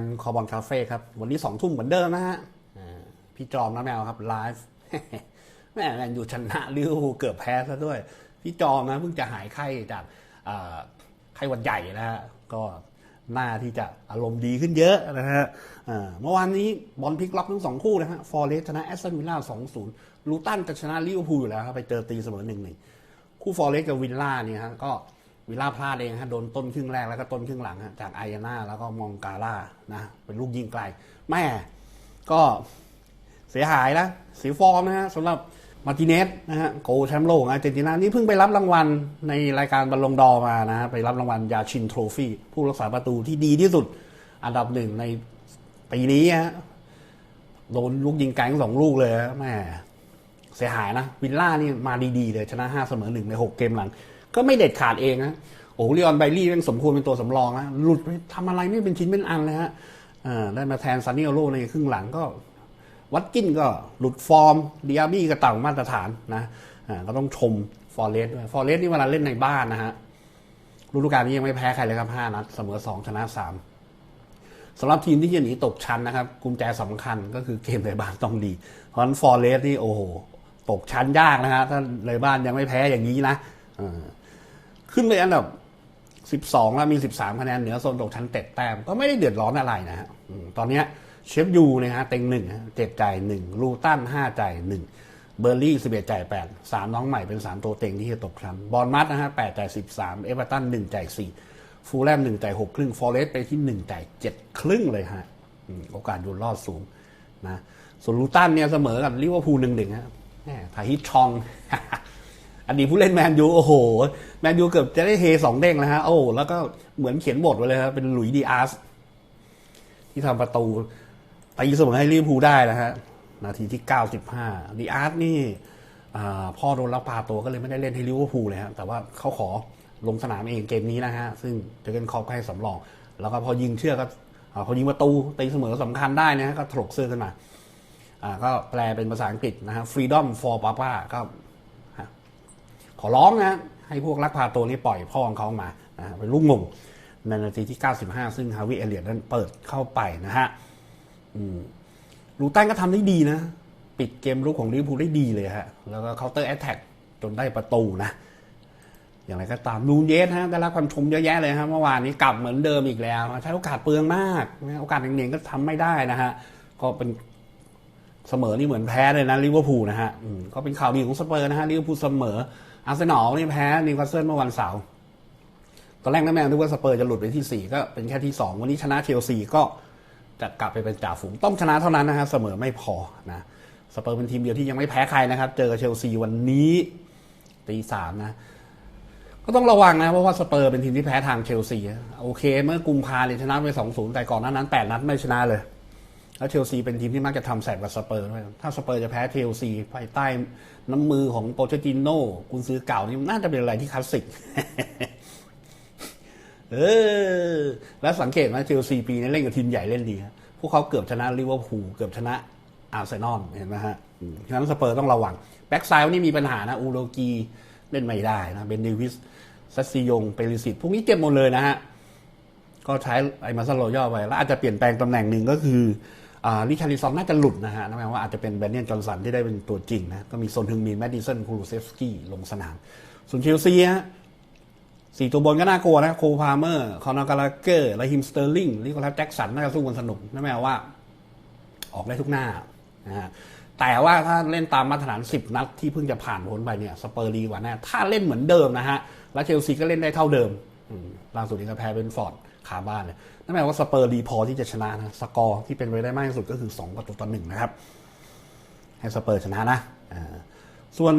นคอบอลคาเฟ่ครับ วันนี้สองทุ่มเหมือนเดิมนะฮะอ่าพี่จอมน้าแมวครับไลฟ์แม่แมนอยู่ชนะลิเวอร์พูลเกือบแพ้ซะด้วย พี่จอมนะเพิ่งจะหายไข้จากอ่าไข้หวัดใหญ่นะฮะก็น่าที่จะอารมณ์ดีขึ้นเยอะนะฮะอ่าเมื่อวานนี้บอลพลิกล็อกทั้งสองคู่นะฮะฟอร์เรสชนะแอสตันวิลล่าสองศูนย์ลูตันจะชนะลิเวอร์พูลอยู่แล้วครับไปเจอตีเสมอหนึ่งหนึ่งคู่ฟอร์เรสกับวิลล่าเนี่ยฮะก็ วิลล่าพลาดเองฮะโดนต้นครึ่งแรกแล้วก็ต้นครึ่งหลังฮะจากไอยาน่าแล้วก็มองกาล่านะเป็นลูกยิงไกล แม่ก็เสียหายนะเสียฟอร์มนะฮะสำหรับมาร์ติเนสนะฮะโกแชมป์โลกอาร์เจนตินานี่เพิ่งไปรับรางวัลในรายการบอลลงดอร์มานะ ไปรับรางวัลยาชินโทรฟี่ผู้รักษาประตูที่ดีที่สุด อันดับหนึ่งในปีนี้ฮะโดนลูกยิงไกลทั้งสองลูกเลยแม่เสียหายนะ วิลล่านี่มาดีๆเลย ชนะ5เสมอหนึ่งใน6เกมหลัง ก็ไม่เด็ดขาดเองนะโอ้ลีออนไบลี่เป็นสมควรเป็นตัวสำรองนะหลุดไปทำอะไรไม่เป็นชิ้นเป็นอันเลยฮะได้มาแทนซันนี่โอโลในครึ่งหลังก็ วัดกินก็หลุดฟอร์มดิอาบี้ก็ต่างมาตรฐานนะอ่าก็ต้องชมฟอร์เรสด้วยฟอร์เรสนี่เวลาเล่นในบ้านนะฮะฤดูกาลนี้ยังไม่แพ้ใครเลยครับ 5 นัดเสมอ 2 ชนะ 3สำหรับทีมที่จะหนีตกชั้นนะครับกุญแจสำคัญก็คือเกมในบ้านต้องดี เพราะฉะนั้นฟอร์เรสนี่โอ้โหตกชั้นยากนะฮะถ้าในบ้านยังไม่แพ้อย่างนี้นะ ขึ้นไปอันดับ12 แล้วมี 13 คะแนนเหนือโซนตกชั้นเต็ดแต้มก็ไม่ได้เดือดร้อนอะไรนะฮะตอนเนี้ยเชฟยูนะฮะเต็งหนึ่งเจ็ดจ่ายหนึ่งลูตันห้าจ่ายหนึ่งเบอร์ลี่สิบเอ็ดจ่ายแปดสามน้องใหม่เป็นสามตัวเต็งที่จะตกชั้นบอลมัดนะฮะแปดจ่ายสิบสามเอเวอร์ตันหนึ่งจ่ายสี่ฟูลแลมหนึ่งจ่ายหกครึ่งฟอร์เรสไปที่หนึ่งจ่ายเจ็ดครึ่งเลยฮะโอกาสอยู่รอดสูงนะส่วนลูตันเนี่ยเสมอกับลิเวอร์พูลหนึ่งหนึ่งฮะแหมทาฮิตชอง อดีตผู้เล่นแมนยูโอ้โห แมนยูเกือบจะได้เฮสองเด้งแล้วฮะโอ้แล้วก็เหมือนเขียนบทไว้เลยครับเป็นหลุยดีอาร์สที่ทำประตูตีเสมอให้ลิเวอร์พูลได้นะฮะนาทีที่ 95ดีอาร์สนี่พ่อโดนลักพาตัวก็เลยไม่ได้เล่นให้ลิเวอร์พูลเลยฮะแต่ว่าเขาขอลงสนามเองเกมนี้นะฮะ ซึ่งเจอเกนคอปให้สำรอง แล้วก็พอยิงเชื่อก็พอยิงประตูตีเสมอสำคัญได้นะฮะก็ถลกเสื้อขึ้นมาก็แปลเป็นภาษาอังกฤษนะฮะ freedom for papa ก็ อร้องนะ ให้พวกลักพาตัวนี้ปล่อยพ่อของเขามานะเป็นลูกงงในนาทีที่ 95 ซึ่งฮาวิเอเลียตนั้นเปิดเข้าไปนะฮะลูตันก็ทำได้ดีนะ ปิดเกมรุกของลิเวอร์พูลได้ดีเลยฮะ แล้วก็เคาน์เตอร์แอตแทกจนได้ประตูนะ อย่างไรก็ตามนูนเยสฮะได้รับความชมเยอะแยะเลยฮะเมื่อวานนี้กลับเหมือนเดิมอีกแล้ว ใช้โอกาสเปลืองมาก โอกาสเน่งๆก็ทำไม่ได้นะฮะ ก็เป็นเสมอนี่เหมือนแพ้เลยนะลิเวอร์พูลนะฮะก็เป็นข่าวดีของสเปอร์นะฮะลิเวอร์พูลเสมอ อาร์เซนอลนี่แพ้นิวคาสเซิลเมื่อวันเสาร์ตอนแรกนักแมนนึกว่าสเปอร์จะหลุดไปที่ 4 ก็เป็นแค่ที่ 2 วันนี้ชนะเชลซีก็จะกลับไปเป็นจ่าฝูงต้องชนะเท่านั้นนะฮะเสมอไม่พอนะสเปอร์เป็นทีมเดียวที่ยังไม่แพ้ใครนะครับ เจอกับเชลซีวันนี้ตีสามนะ ก็ต้องระวังนะ เพราะว่าสเปอร์เป็นทีมที่แพ้ทางเชลซีโอเค เมื่อกุมภาเนี่ยชนะไปสองศูนย์แต่ก่อนหน้านั้นแปดนัดไม่ชนะเลย แล้วเชลซีเป็นทีมที่มักจะทำแสบกับสเปอร์ด้วยถ้าสเปอร์จะแพ้เชลซีภายใต้น้ำมือของโปรเชติโน่กุนซื้อเก่านี่น่าจะเป็นอะไรที่คลาสสิกเออ แล้วสังเกตไหมเชลซีปีนี้เล่นกับทีมใหญ่เล่นดีฮะพวกเขาเกือบชนะลิเวอร์พูลเกือบชนะอาร์เซนอลเห็นไหมฮะฉะนั้นสเปอร์ต้องระวัง แบ็กซ้ายวันนี้มีปัญหานะอูโรกีเล่นไม่ได้นะเบนเดวิสซัสซิยงเปริสิตพวกนี้เจ็บหมดเลยนะฮะ ก็ใช้ไอ้มาซาโลย่อไปแล้วอาจจะเปลี่ยนแปลงตำแหน่งหนึ่งก็คือ ลิชาริซอนน่าจะหลุดนะฮะนั่นหมายว่าอาจจะเป็นแบนเนียนจอห์สันที่ได้เป็นตัวจริงนะ ก็มีโซนฮึงมีนแมดดิสันคูรูเซฟสกี้ลงสนาม ส่วนเชลซีฮะสี่ตัวบนก็น่ากลัวนะโคพาเมอร์คอนอร์กาลาเกอร์แลฮิมสเตอร์ลิงลิโคลัสแจ็คสันน่าจะสู้กันสนุกนั่นหมายว่า ออกได้ทุกหน้านะฮะแต่ว่าถ้าเล่นตามมาตรฐาน 10 นัดที่เพิ่งจะผ่านพ้นไปเนี่ยสเปอร์ลีกว่าแน่ถ้าเล่นเหมือนเดิมนะฮะแล้วเชลซีก็เล่นได้เท่าเดิมล่าสุดนี้ก็แพ้เป็นฟอร์ด คาบ้านเลยนั่นหมายความว่าสเปอร์ดีพอที่จะชนะนะสกอร์ที่เป็นไปได้มากที่สุดก็คือ2ประตูต่อหนึ่งนะครับ ให้สเปอร์ชนะนะส่วน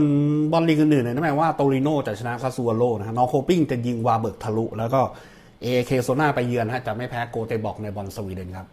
บอลลีกอื่นๆเนี่ยนั่นหมายว่าโตริโนจะชนะซาซูโอโลนะฮะนอโคปิ้งจะยิงวาเบิร์กทะลุ แล้วก็เอเคโซนาไปเยือนนะจะไม่แพ้โกเตบอกในบอลสวีเดนครับ